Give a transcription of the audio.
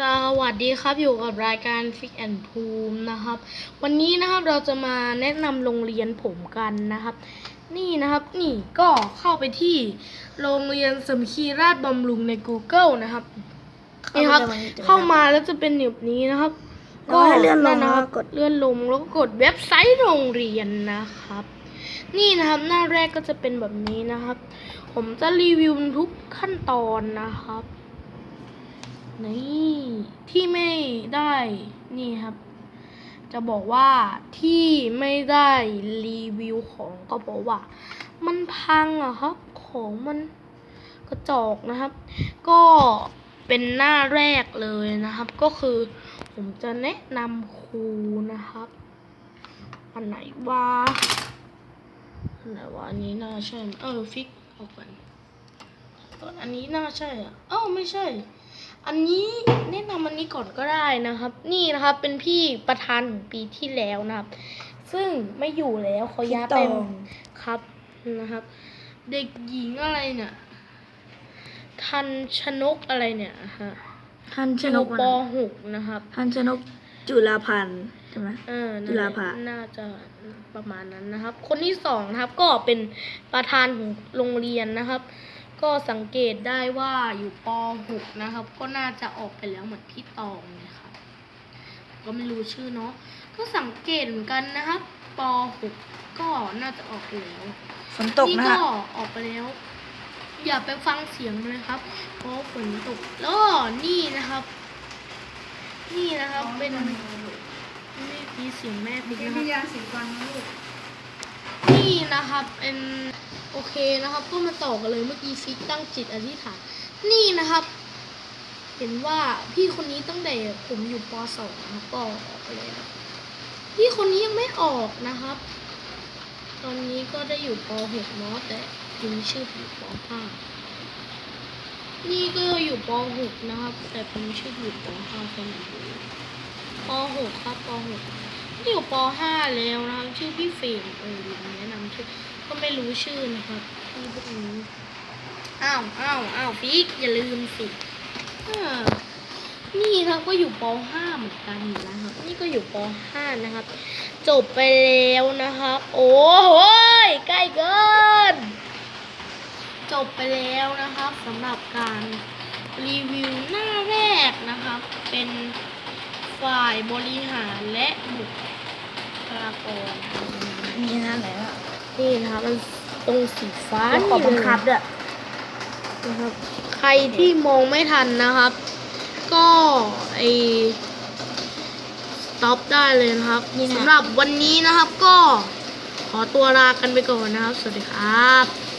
สวัสดีครับอยู่กับรายการ Fick and ภูมินะครับ วันนี้นะครับเราจะมาแนะนำโรงเรียนผมกันนะครับ นี่นะครับนี่ก็เข้าไปที่โรงเรียนสมคีราชบำรุงใน Google นะครับนี่ครับ เข้ามาแล้วจะเป็นแบบนี้นะครับแล้วให้เลื่อนลงะครับแล้วก็กดเลื่อนลงแล้วก็กดเว็บไซต์โรงเรียนนะครับ นี่นะครับหน้าแรกก็จะเป็นแบบนี้นะครับ ผมจะรีวิวทุกขั้นตอนนะครับ นี่ ที่ไม่ได้นี่ครับ จะบอกว่าที่ไม่ได้รีวิวของก็บอกว่า มันพังอะครับ ของมันกระจอกนะครับ ก็เป็นหน้าแรกเลยนะครับ ก็คือผมจะแนะนำครูนะครับ อันไหนว่าอันไหนว่าอันนี้น่าใช่เออฟิกเอาก่อนอนอันนี้น่าใช่อะเอ้าไม่ใช่ อันนี้แนะนำอันนี้ก่อนก็ได้นะครับ นี่นะครับเป็นพี่ประธานของปีที่แล้วนะครับ ซึ่งไม่อยู่แล้วเขาย้ายไปพี่ตองครับนะครับ เด็กหญิงอะไรเนี่ยทันชนกอะไรเนี่ยฮะท่านชอนยู่กปวะหกนะครับท่านชนกจุฬาพันธ์ใช่ไหมเออจุฬาภาน่าจะประมาณนั้นนะครับ คนที่สองนะครับ ก็เป็นประธานของโรงเรียนนะครับ ก็สังเกตได้ว่าอยู่ป .6 นะครับ ก็น่าจะออกไปแล้วเหมือนพี่ตองเลยครับ ก็ไม่รู้ชื่อเนาะก็สังเกตเหมือนกันนะครับป .6 ก็น่าจะออกไปแล้วฝนตกนี่นะก็ฮะออกไปแล้ว อย่าไปฟังเสียงมันเลยครับ เพราะฝนตกแล้วก็นี่นะครับ นี่นะครับเป็น ไม่มีเสียงแม่พิกนะครับยาสีฟันนะลูก นี่นะครับเป็น โอเคนะครับก็มาต่อกันเลยเมื่อกี้ฟิกตั้งจิตอธิษฐานนี่นะครับ เห็นว่าพี่คนนี้ตั้งแต่ผมอยู่ป .2 นะก็ออกไปแล้วพี่คนนี้ยังไม่ออกนะครับ ตอนนี้ก็ได้อยู่ป .6 เนาะแต่พิมชื่ออยู่ป .5 นี่ก็อยู่ป .6 นะครับ แต่พิมชื่ออยู่ป .5 คนนี้ป .6 ครับป .6 อยู่ป .5 แล้วนะครับชื่อพี่เฟรมเออลืมแนะนำชื่อ ก็ไม่รู้ชื่อนะครับพี่พวกนี้อ้าวอ้าวอ้าวฟิกอย่าลืมสิอ่านี่ครับก็อยู่ป .5 เหมือนกันนะครับ นี่ก็อยู่ป .5 นะครับ จบไปแล้วนะครับ โอ้โหยใกล้เกิน จบไปแล้วนะครับสำหรับการรีวิวหน้าแรกนะครับ เป็นฝ่ายบริหารและบุคลากรนี่นะไหนวะ นี่นะครับมันตรงสีฟ้าแล้วขอบังคับนี่เลยด้วยนะครับใครที่มองไม่ทันนะครับ ก็ไอสต็อปได้เลยนะครับสำหรับวันนี้นะครับก็ขอตัวลากันไปก่อนนะครับ สวัสดีครับ